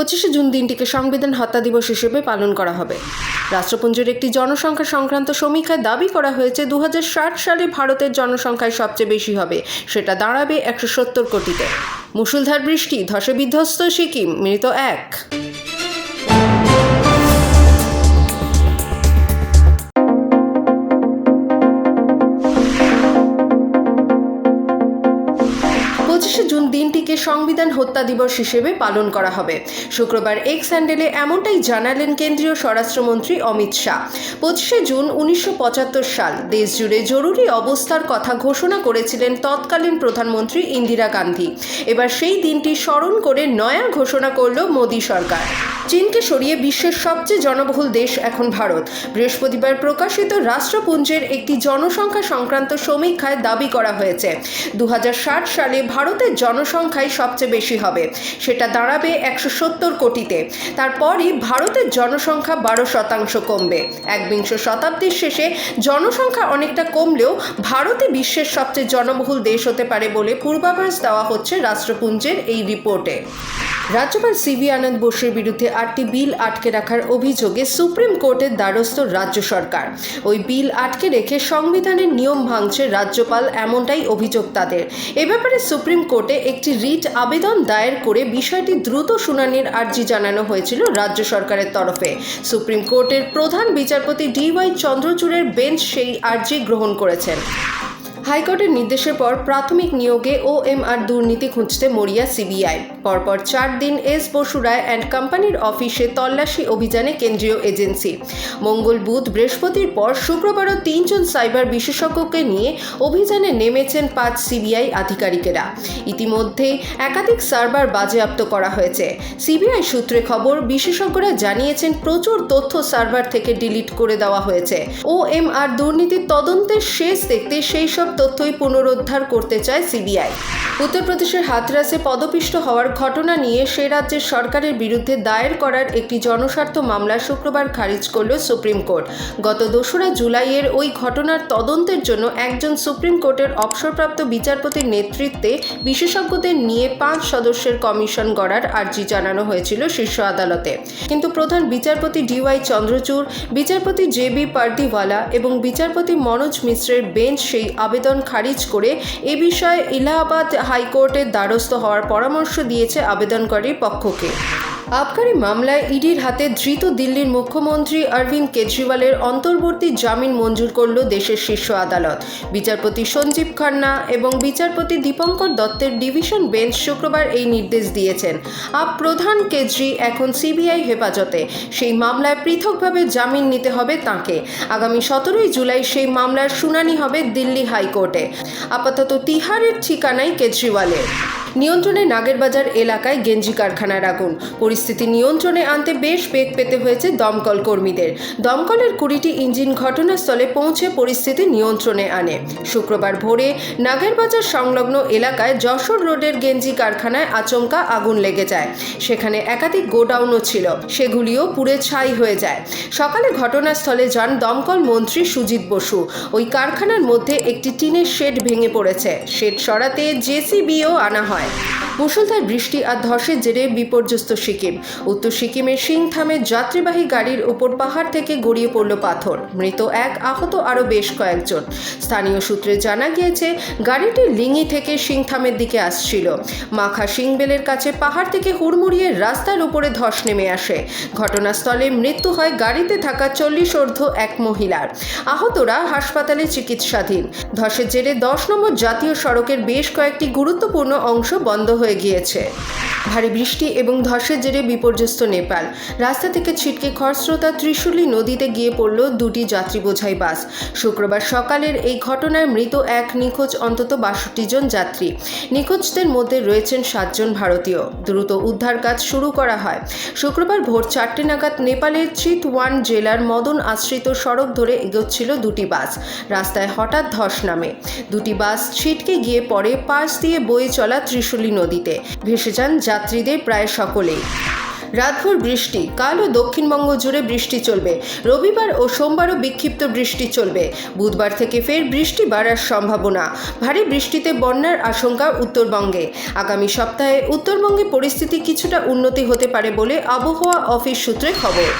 পঁচিশে জুন দিনটিকে সংবিধান হত্যা দিবস হিসেবে পালন করা হবে। রাষ্ট্রপুঞ্জের একটি জনসংখ্যা সংক্রান্ত সমীক্ষায় দাবি করা হয়েছে দু হাজার ষাট সালে ভারতের জনসংখ্যায় সবচেয়ে বেশি হবে। সেটা দাঁড়াবে একশো সত্তর কোটিতে। মুসুলধার বৃষ্টি, ধসে বিধ্বস্ত সিকিম, মৃত এক। সংবিধান হত্যা দিবস হিসেবে পালন করা হবে। শুক্রবার এক্স হ্যান্ডেলে এমনটাই জানালেন কেন্দ্রীয় স্বরাষ্ট্রমন্ত্রী অমিত শাহ। পঁচিশে জুন উনিশশো পঁচাত্তর সাল দেশ জুড়ে জরুরি অবস্থার কথা ঘোষণা করেছিলেন তৎকালীন প্রধানমন্ত্রী ইন্দিরা গান্ধী। এবার সেই দিনটি স্মরণ করে নয়া ঘোষণা করল মোদী সরকার। চীনকে সরিয়ে বিশ্বের সবচেয়ে জনবহুল দেশ এখন ভারত। বৃহস্পতিবার প্রকাশিত রাষ্ট্রপুঞ্জের একটি জনসংখ্যা সংক্রান্ত সমীক্ষায় দাবি করা হয়েছে। দু হাজার ষাট সালে ভারতের জনসংখ্যাই সবচেয়ে বেশি হবে। সেটা দাঁড়াবে একশো সত্তর কোটিতে। তারপরই ভারতের জনসংখ্যা বারো শতাংশ কমবে। একবিংশ শতাব্দীর শেষে জনসংখ্যা অনেকটা কমলেও ভারতে বিশ্বের সবচেয়ে জনবহুল দেশ হতে পারে বলে পূর্বাভাস দেওয়া হচ্ছে রাষ্ট্রপুঞ্জের এই রিপোর্টে। রাজ্যপাল সিভি আনন্দ বোসের বিরুদ্ধে আটটি বিল আটকে রাখার অভিযোগে সুপ্রিম কোর্টের দ্বারস্থ রাজ্য সরকার। ওই বিল আটকে রেখে সংবিধানের নিয়ম ভাঙছে রাজ্যপাল এমনটাই অভিযোগ তাদের। এ ব্যাপারে সুপ্রিম কোর্টে একটি রিট আবেদন দায়ের করে বিষয়টি দ্রুত শুনানির আর্জি জানানো হয়েছিল রাজ্য সরকারের তরফে। সুপ্রিম কোর্টের প্রধান বিচারপতি ডিওয়াই চন্দ্রচূড়ের বেঞ্চ সেই আর্জি গ্রহণ করেছেন। হাইকোর্টের নির্দেশের পর প্রাথমিক নিয়োগে ও এম আর দুর্নীতি খুঁজতে মরিয়া সিবিআই পরপর চার দিন এস বসু রায় অ্যান্ড কোম্পানির অফিসে তল্লাশি অভিযানে কেন্দ্রীয় এজেন্সি। মঙ্গল বুধ বৃহস্পতির পর শুক্রবারও তিনজন সাইবার বিশেষজ্ঞকে নিয়ে অভিযানে নেমেছেন পাঁচ সিবিআই আধিকারিকেরা। ইতিমধ্যেই একাধিক সার্ভার বাজেয়াপ্ত করা হয়েছে। সিবিআই সূত্রে খবর, বিশেষজ্ঞরা জানিয়েছেন প্রচুর তথ্য সার্ভার থেকে ডিলিট করে দেওয়া হয়েছে। ও এম আর দুর্নীতির তদন্তের শেষ দেখতে সেই সব তথ্যই পুনরুদ্ধার করতে চায় সিবিআই। উত্তরপ্রদেশের হাতরাসে পদপিষ্ট হওয়ার ঘটনা নিয়ে সে রাজ্যের সরকারের বিরুদ্ধে দায়ের করার একটি জনস্বার্থ মামলা শুক্রবার খারিজ করল সুপ্রিম কোর্ট। গত দোসরা জুলাইয়ের ওই ঘটনার তদন্তের জন্য একজন সুপ্রিম কোর্টের অবসরপ্রাপ্ত বিচারপতির নেতৃত্বে বিশেষজ্ঞদের নিয়ে পাঁচ সদস্যের কমিশন গড়ার আর্জি জানানো হয়েছিল শীর্ষ আদালতে। কিন্তু প্রধান বিচারপতি ডিওয়াই চন্দ্রচূড়, বিচারপতি জে বি পার্দিওয়ালা এবং বিচারপতি মনোজ মিশ্রের বেঞ্চ সেই আবেদন খারিজ করে এ বিষয়ে ইলাহাবাদ হাইকোর্টের দ্বারস্থ হওয়ার পরামর্শ দিয়েছে আবেদনকারীর পক্ষকে। আবকারি মামলায় ইডির হাতে ধৃত দিল্লির মুখ্যমন্ত্রী অরবিন্দ কেজরিওয়ালের অন্তর্বর্তী জামিন মঞ্জুর করল দেশের শীর্ষ আদালত। বিচারপতি সঞ্জীব খান্না এবং বিচারপতি দীপঙ্কর দত্তের ডিভিশন বেঞ্চ শুক্রবার এই নির্দেশ দিয়েছেন। আপ প্রধান কেজরি এখন সিবিআই হেফাজতে। সেই মামলায় পৃথকভাবে জামিন নিতে হবে তাকে। আগামী সতেরোই জুলাই সেই মামলার শুনানি হবে দিল্লি হাইকোর্টে। আপাতত তিহারের ঠিকানায় কেজরিওয়ালের। নিয়ন্ত্রণে নাগেরবাজার এলাকায় গেঞ্জি কারখানার আগুন। পরিস্থিতি নিয়ন্ত্রণে আনতে বেশ বেগ পেতে হয়েছে দমকল কর্মীদের। দমকলের কুড়িটি ইঞ্জিন ঘটনাস্থলে পৌঁছে পরিস্থিতি নিয়ন্ত্রণে আনে। শুক্রবার ভোরে নাগেরবাজার সংলগ্ন এলাকায় যশোর রোডের গেঞ্জি কারখানায় আচমকা আগুন লেগে যায়। সেখানে একাধিক গোডাউনও ছিল, সেগুলিও পুড়ে ছাই হয়ে যায়। সকালে ঘটনাস্থলে যান দমকল মন্ত্রী সুজিত বসু। ওই কারখানার মধ্যে একটি টিনের শেড ভেঙে পড়েছে। শেড সরাতে জেসিবিও আনা হয়। মুষলধার বৃষ্টি আর ধসের জেরে বিপর্যস্ত সিকিম। উত্তর সিকিমের সিংথামে যাত্রীবাহী গাড়ির উপর পাহাড় থেকে গড়িয়ে পড়ল পাথর। মৃত এক আহত আরও বেশ কয়েকজন। স্থানীয় সূত্রে জানা গিয়েছে, গাড়িটি লিঙ্গি থেকে সিংথামের দিকে আসছিল। মাখা সিংবেলের কাছে পাহাড় থেকে হুড়মুড়িয়ে রাস্তার উপরে ধস নেমে আসে। ঘটনাস্থলে মৃত্যু হয় গাড়িতে থাকা চল্লিশ অর্ধ এক মহিলার। আহতরা হাসপাতালে চিকিৎসাধীন। ধসের জেরে দশ নম্বর জাতীয় সড়কের বেশ কয়েকটি গুরুত্বপূর্ণ অংশ বন্ধ হয়ে গিয়েছে। ভারী বৃষ্টি এবং ধসের জেরে বিপর্যস্ত নেপাল। রাস্তা থেকে ছিটকে খরস্রোতা ত্রিশুলি নদীতে গিয়ে পড়ল দুটি যাত্রী বোঝাই বাস। শুক্রবার সকালের এই ঘটনায় মৃত এক নিখোঁজ অন্তত বাষট্টি জন যাত্রী। নিখোঁজদের মধ্যে রয়েছেন সাতজন ভারতীয়। দ্রুত উদ্ধার কাজ শুরু করা হয়। শুক্রবার ভোর চারটে নাগাদ নেপালের চিতওয়ান জেলার মদন আশ্রিত সড়ক ধরে এগোচ্ছিল দুটি বাস। রাস্তায় হঠাৎ ধস নামে। দুটি বাস ছিটকে গিয়ে পড়ে পাশ দিয়ে বয়ে চলা ত্রিশুলি নদীতে। ভেসে যান যাত্রীদের প্রায় সকলেই। রাতভর বৃষ্টি, কাল ও দক্ষিণবঙ্গ জুড়ে বৃষ্টি চলবে। রবিবার ও সোমবারও বিক্ষিপ্ত বৃষ্টি চলবে। বুধবার থেকে ফের বৃষ্টি বাড়ার সম্ভাবনা। ভারী বৃষ্টিতে বন্যার আশঙ্কা উত্তরবঙ্গে। আগামী সপ্তাহে উত্তরবঙ্গে পরিস্থিতি কিছুটা উন্নতি হতে পারে বলে আবহাওয়া অফিস সূত্রে খবর।